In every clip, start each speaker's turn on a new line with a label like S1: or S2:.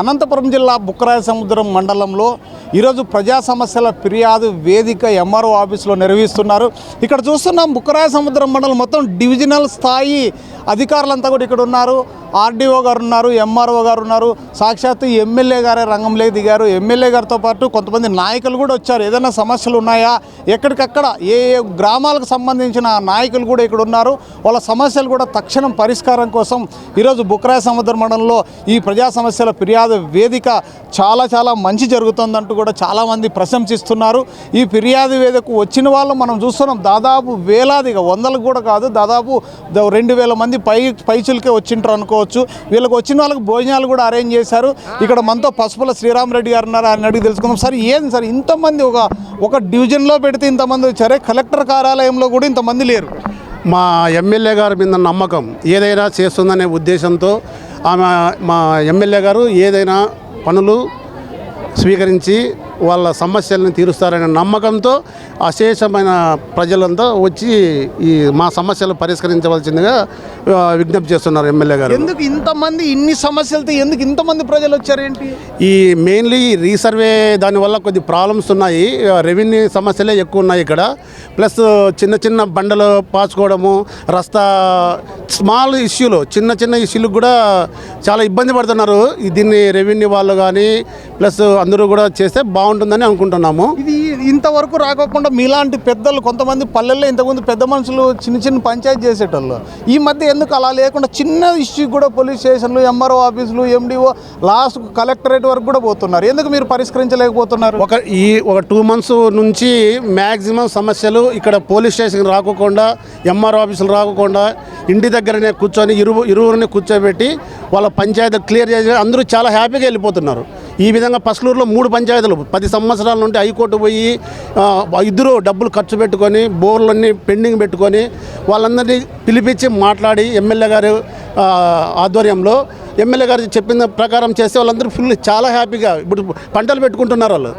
S1: అనంతపురం జిల్లా బుక్కరాయ సముద్రం మండలంలో ఈరోజు ప్రజా సమస్యల ఫిర్యాదు వేదిక ఎంఆర్ఓ ఆఫీసులో నిర్వహిస్తున్నారు. ఇక్కడ చూస్తున్నాం బుక్కరాయ సముద్రం మండలం మొత్తం డివిజనల్ స్థాయి అధికారులంతా కూడా ఇక్కడ ఉన్నారు. ఆర్డీఓ గారు ఉన్నారు ఎంఆర్ఓ గారు ఉన్నారు. సాక్షాత్తు ఎమ్మెల్యే గారే రంగంలోకి దిగారు. ఎమ్మెల్యే గారితో పాటు కొంతమంది నాయకులు కూడా వచ్చారు. ఏదైనా సమస్యలు ఉన్నాయా? ఎక్కడికక్కడ ఏ ఏ గ్రామాలకు సంబంధించిన నాయకులు కూడా ఇక్కడ ఉన్నారు. వాళ్ళ సమస్యలు కూడా తక్షణం పరిష్కారం కోసం ఈరోజు బుక్రాయ సముద్ర మండలంలో ఈ ప్రజా సమస్యల ఫిర్యాదు వేదిక చాలా చాలా మంచి జరుగుతుందంటూ కూడా చాలామంది ప్రశంసిస్తున్నారు. ఈ ఫిర్యాదు వేదికకు వచ్చిన వాళ్ళు మనం చూస్తున్నాం. దాదాపు వేలాదిగా వందలకు కూడా కాదు దాదాపు రెండు వేల మంది పై పైచులకే వచ్చింటారు అనుకోవచ్చు వీళ్ళకి వచ్చిన వాళ్ళకి భోజనాలు కూడా అరేంజ్ చేశారు. ఇక్కడ మనతో పసుపుల శ్రీరామరెడ్డి గారు ఉన్నారు ఆయన అడిగి తెలుసుకుందాం. సార్ ఏంది సార్ ఇంతమంది ఒక ఒక డివిజన్లో పెడితే ఇంతమంది వచ్చారే? కలెక్టర్ కార్యాలయంలో కూడా ఇంతమంది లేరు.
S2: మా ఎమ్మెల్యే గారి మీద నమ్మకం ఏదైనా చేస్తుందనే ఉద్దేశంతో ఆమె మా ఎమ్మెల్యే గారు ఏదైనా పనులు స్వీకరించి వాళ్ళ సమస్యలను తీరుస్తారనే నమ్మకంతో అశేషమైన ప్రజలంతా వచ్చి ఈ మా సమస్యలు పరిష్కరించవలసిందిగా విజ్ఞప్తి చేస్తున్నారు ఎమ్మెల్యే గారు.
S1: ఎందుకు ఇంతమంది ఇన్ని సమస్యలతో ఎందుకు ఇంతమంది ప్రజలు వచ్చారేంటి?
S2: ఈ మెయిన్లీ రీసర్వే దానివల్ల కొద్ది ప్రాబ్లమ్స్ ఉన్నాయి. రెవెన్యూ సమస్యలే ఎక్కువ ఉన్నాయి ఇక్కడ. ప్లస్ చిన్న చిన్న బండలు పాచుకోవడము రస్తా స్మాల్ ఇష్యూలు చిన్న చిన్న ఇష్యూలకు కూడా చాలా ఇబ్బంది పడుతున్నారు. దీన్ని రెవెన్యూ వాళ్ళు కానీ ప్లస్ అందరూ కూడా చేస్తే బాగుంటుందని అనుకుంటున్నాము.
S1: ఇది ఇంతవరకు రాకోకుండా మీలాంటి పెద్దలు కొంతమంది పల్లెల్లో ఇంతకుముందు పెద్ద మనుషులు చిన్న చిన్న పంచాయతీ చేసేటోళ్ళు. ఈ మధ్య ఎందుకు అలా లేకుండా చిన్న ఇష్యూ కూడా పోలీస్ స్టేషన్లు ఎంఆర్ఓ ఆఫీసులు ఎండిఓ లాస్ట్ కలెక్టరేట్ వరకు కూడా పోతున్నారు. ఎందుకు మీరు పరిష్కరించలేకపోతున్నారు?
S2: ఒక ఈ ఒక టూ మంత్స్ నుంచి మ్యాక్సిమం సమస్యలు ఇక్కడ పోలీస్ స్టేషన్ రాకోకుండా ఎంఆర్ ఆఫీసులు రాకోకుండా ఇంటి దగ్గరనే కూర్చొని ఇరువు ఇరువురిని కూర్చోబెట్టి వాళ్ళ పంచాయతీ క్లియర్ చేసి అందరూ చాలా హ్యాపీగా వెళ్ళిపోతున్నారు. ఈ విధంగా పసలూరులో మూడు పంచాయతీలు. పది సంవత్సరాల నుండి హైకోర్టు పోయి ఇద్దరు డబ్బులు ఖర్చు పెట్టుకొని బోర్లన్నీ పెండింగ్ పెట్టుకొని వాళ్ళందరినీ పిలిపించి మాట్లాడి ఎమ్మెల్యే గారు ఆధ్వర్యంలో ఎమ్మెల్యే గారు చెప్పిన ప్రకారం చేస్తే వాళ్ళందరూ ఫుల్ చాలా హ్యాపీగా ఇప్పుడు పంటలు పెట్టుకుంటున్నారు వాళ్ళు.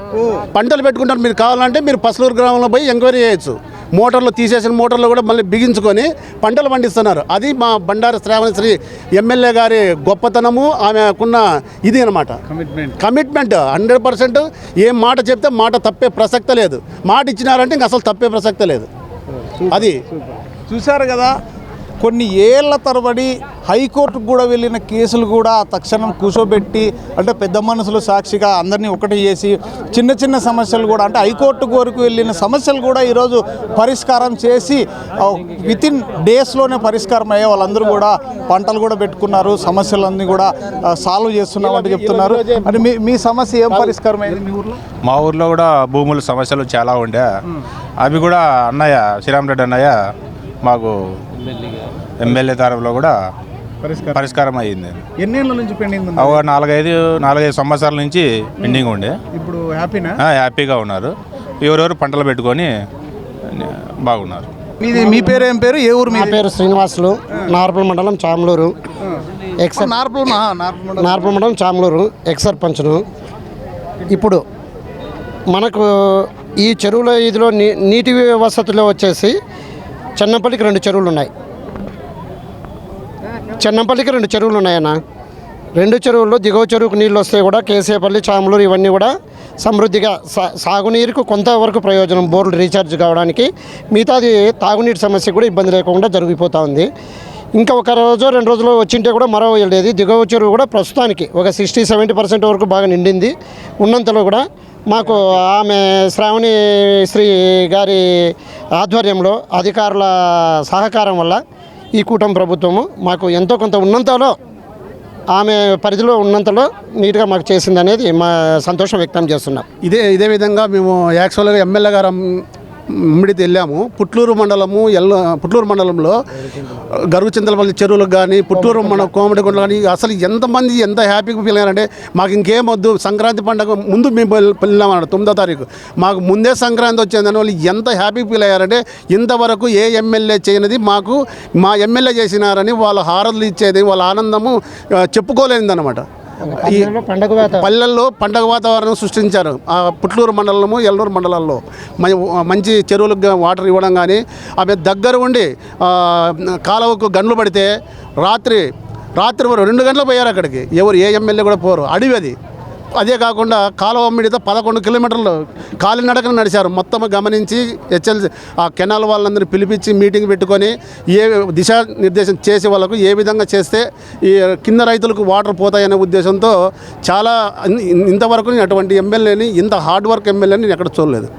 S2: పంటలు పెట్టుకుంటారు. మీరు కావాలంటే మీరు పసలూరు గ్రామంలో పోయి ఎంక్వైరీ చేయొచ్చు. మోటార్లు తీసేసిన మోటార్లు కూడా మళ్ళీ బిగించుకొని పంటలు పండిస్తున్నారు. అది మా బండారు శ్రావణశ్రీ ఎమ్మెల్యే గారి గొప్పతనము ఆమెకున్న ఇది అనమాట
S1: కమిట్మెంట్
S2: కమిట్మెంట్ హండ్రెడ్ పర్సెంట్ ఏం మాట చెప్తే మాట తప్పే ప్రసక్తే లేదు. మాట ఇచ్చినారంటే ఇంక అసలు తప్పే ప్రసక్తే లేదు. అది.
S1: చూశారు కదా కొన్ని ఏళ్ళ తరబడి హైకోర్టుకు కూడా వెళ్ళిన కేసులు కూడా తక్షణం కూర్చోబెట్టి అంటే పెద్ద మనసులు సాక్షిగా అందరినీ ఒకటి చేసి చిన్న చిన్న సమస్యలు కూడా అంటే హైకోర్టు వరకు వెళ్ళిన సమస్యలు కూడా ఈరోజు పరిష్కారం చేసి విత్ ఇన్ డేస్లోనే పరిష్కారం అయ్యే వాళ్ళందరూ కూడా పంటలు కూడా పెట్టుకున్నారు సమస్యలన్నీ కూడా సాల్వ్ చేస్తున్నామంటే చెప్తున్నారు. అంటే మీ మీ సమస్య ఏం పరిష్కారం అయింది మీ ఊర్లో?
S3: కూడా భూముల సమస్యలు చాలా ఉండే. అవి కూడా అన్నయ్య శ్రీరామరెడ్డి అన్నయ్య మాకు ఎమ్మెల్యే తరఫులో కూడా
S1: పరిష్కారం.
S3: పరిష్కారం అయ్యింది.
S1: ఎన్నేళ్ళ నుంచి పెండింగ్
S3: ఒక నాలుగైదు నాలుగైదు సంవత్సరాల నుంచి పెండింగ్ ఉండే.
S1: ఇప్పుడు హ్యాపీనా
S3: ఆ, హ్యాపీగా ఉన్నారు. ఎవరెవరు పంటలు పెట్టుకొని బాగున్నారు.
S1: మీది మీ పేరు ఏం పేరు? ఏ ఊరు మీది?
S4: పేరు శ్రీనివాసులు. నార్పల్ మండలం చామలూరు. ఎక్స్
S1: నార్పల్ మా నార్పల్ మండలం.
S4: నార్పల్ మండలం చామలూరు ఎక్స్ సర్పంచ్ను ఇప్పుడు మనకు ఈ చెరువుల ఇదిలో నీ నీటి వసతిలో వచ్చేసి చెన్నంపల్లికి రెండు చెరువులు ఉన్నాయి చెన్నంపల్లికి రెండు చెరువులు ఉన్నాయన్న రెండు చెరువుల్లో దిగువ చెరువుకు నీళ్ళు వస్తే కూడా కేసేపల్లి చామలూరు ఇవన్నీ కూడా సమృద్ధిగా సా సాగునీరుకు కొంతవరకు ప్రయోజనం బోర్లు రీఛార్జ్ కావడానికి మిగతాది తాగునీటి సమస్య కూడా ఇబ్బంది లేకుండా జరిగిపోతూ ఉంది. ఇంకా ఒక రోజు రెండు రోజులు వచ్చింటే కూడా మరో వెళ్ళేది దిగువ చెరువు కూడా ప్రస్తుతానికి ఒక సిక్స్టీ సెవెంటీ పర్సెంట్ వరకు బాగా నిండింది. ఉన్నంతలో కూడా మాకు ఆమె శ్రావణి శ్రీ గారి ఆధ్వర్యంలో అధికారుల సహకారం వల్ల ఈ కూటమి ప్రభుత్వము మాకు ఎంతో కొంత ఉన్నంతలో ఆమె పరిధిలో ఉన్నంతలో నీట్గా మాకు చేసింది అనేది మా సంతోషం వ్యక్తం చేస్తున్నాం.
S2: ఇదే ఇదే విధంగా మేము యాక్చువల్గా ఎమ్మెల్యే గారు మిడితే వెళ్ళాము పుట్లూరు మండలము ఎల్ల పుట్లూరు మండలంలో గరుగుచింతలపల్లి చెరువులకు కానీ పుట్లూరు మన కోమటిగొండలు కానీ అసలు ఎంతమంది ఎంత హ్యాపీగా ఫీల్ అయ్యారంటే మాకు ఇంకేం వద్దు సంక్రాంతి పండుగ ముందు మేము వెళ్ళి- తొమ్మిదో తారీఖు. మాకు ముందే సంక్రాంతి వచ్చిందని వాళ్ళు ఎంత హ్యాపీ ఫీల్ అయ్యారంటే ఇంతవరకు ఏ ఎమ్మెల్యే చేయనిది మాకు మా ఎమ్మెల్యే చేసినారని వాళ్ళ హారతులు ఇచ్చేది వాళ్ళ ఆనందము చెప్పుకోలేనిదన్నమాట. పల్లెల్లో పండగ వాతావరణం. సృష్టించారు. ఆ పుట్లూరు మండలము ఎల్లూరు మండలాల్లో. మంచి చెరువులకు వాటర్ ఇవ్వడం కానీ ఆమె దగ్గర ఉండి కాలువకు గన్లు పడితే రాత్రి రాత్రి రెండు గంటలకు పోయారు అక్కడికి. ఎవరు ఏ ఎమ్మెల్యే కూడా పోరు. అడవి అది. అదే కాకుండా కాలువ మిడితో పదకొండు కిలోమీటర్లు కాలినడకన నడిచారు. మొత్తం గమనించి హెచ్ఎల్ ఆ కెనాల్ వాళ్ళందరినీ పిలిపించి మీటింగ్ పెట్టుకొని ఏ దిశా నిర్దేశం చేసే వాళ్ళకు ఏ విధంగా చేస్తే ఈ కింద రైతులకు వాటర్ పోతాయనే ఉద్దేశంతో చాలా ఇంతవరకు నేను అటువంటి ఎమ్మెల్యేని ఇంత హార్డ్ వర్క్ ఎమ్మెల్యేని నేను ఎక్కడ చూడలేదు.